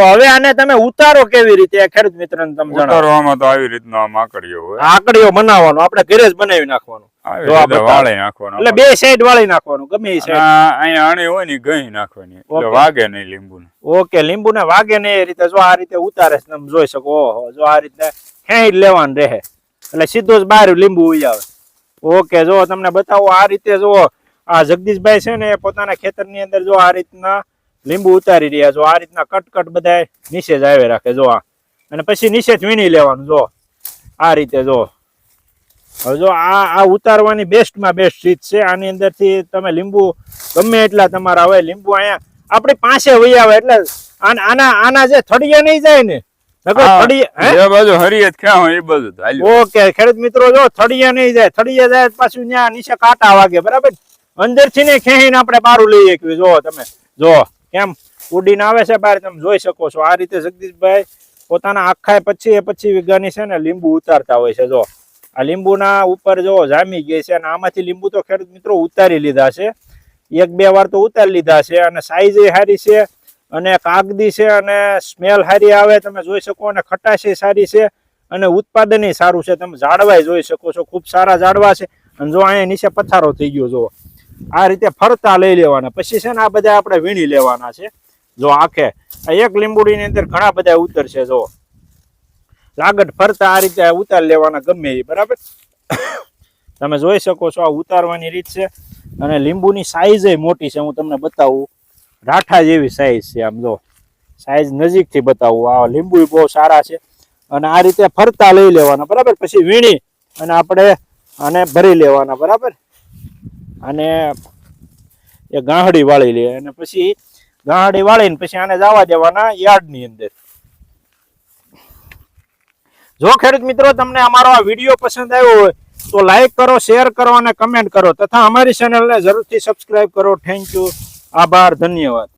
તો હવે આને તમે ઉતારો કેવી રીતે? ખેડૂત મિત્રને તમે ઉતારવામાં તો આવી રીતનો આકડીઓ હોય. આકડીઓ બનાવવાનો. આપણે ઘરે જ બનાવી નાખવાનું. આવી જો આ રીતે બતાવો. વાળી નાખવાનો એટલે બે સાઈડ વાળી નાખવાનું ગમે એ સાઈડ અહીંયા આણી હોય ને ગઈ નાખવાની. એટલે ઓકે. વાગે નહીં લીંબુ ઓકે લીંબુ ને વાગે ને એ રીતે. જો આ રીતે ઉતારે છે તમે જોઈ શકો. ઓહો જો આ રીતે ખેંચ લેવાનું રહે. એટલે સીધો જ બહાર લીંબુ ઉઈ આવે. ઓકે જો તમને બતાવો આ રીતે જો આ જગદીશભાઈ છે ને પોતાના પોતાના ખેતરની અંદર જો આ રીતના લીંબુ ઉતારી રહ્યા જો આ રીતના કટ કટ બધા નીચે જ આવે રાખે જો આ. અને પછી નીચે જ વીણી લેવાનું જો. આ રીતે જો. હવે જો આ આ ઉતારવાની બેસ્ટમાં બેસ્ટ રીત છે. આની અંદરથી તમે લીંબુ ગમે એટલા તમારા હોય લીંબુ અહીંયા આપણી પાસે વહી આવે એટલે આના આના જે થડિયા નહીં જાય ને ઓકે ખેડૂત મિત્રો જો થડિયા નહીં જાય થડિયા જાય પાછું ત્યાં નીચે કાંટા વાગે બરાબર? અંદરથી ને ખેહીને આપણે બારું લઈ શકીએ જો તમે જો. કેમ ઉડીને આવે છે બહાર, તમે જોઈ શકો છો. આ રીતે જગદીશભાઈ પોતાના આખા પછી એ પછી વીઘાની છે ને લીંબુ ઉતારતા હોય છે, જો. આ લીંબુના ઉપર જો જામી ગઈ છે અને આમાંથી લીંબુ તો ખેડૂત મિત્રો ઉતારી લીધા છે. એક બે વાર તો ઉતારી લીધા છે અને સાઈઝ સારી છે અને કાગદી છે અને સ્મેલ સારી આવે, તમે જોઈ શકો, અને ખટાશ સારી છે અને ઉત્પાદન સારું છે. તમે ઝાડવાય જોઈ શકો છો. ખૂબ સારા ઝાડવા છે. અને જો અહીંયા નીચે પથારો થઈ ગયો, જો. આ રીતે ફરતા લઈ લેવાના. પછી છે ને આ બધા આપણે વીણી લેવાના છે. જો આખે. એક લીંબુડીની અંદર ઘણા બધા ઉતરશે જો લાગટ ફરતા આ રીતે ઉતાર લેવાના ગમે એ, બરાબર? તમે જોઈ શકો છો આ ઉતારવાની રીત છે. અને લીંબુની સાઈઝ મોટી છે, હું તમને બતાવું. રાઠા જેવી સાઈઝ છે આમ જો સાઈઝ નજીકથી બતાવું. આ લીંબુ બહુ સારા છે. અને આ રીતે ફરતા લઈ લેવાના, બરાબર? પછી વીણી અને આપણે આને ભરી લેવાના, બરાબર? અને એ ગાંહડી વાળી લે અને પછી ગાંહડી વાળીને પછી આને જવા દેવાના યાર્ડની અંદર. જો ખેડૂત મિત્રો તમને અમારો આ વીડિયો પસંદ આવ્યો હોય તો લાઈક કરો શેર કરો અને કમેન્ટ કરો. તથા અમારી ચેનલને જરૂરથી સબસ્ક્રાઈબ કરો. થેન્ક યુ આભાર, ધન્યવાદ.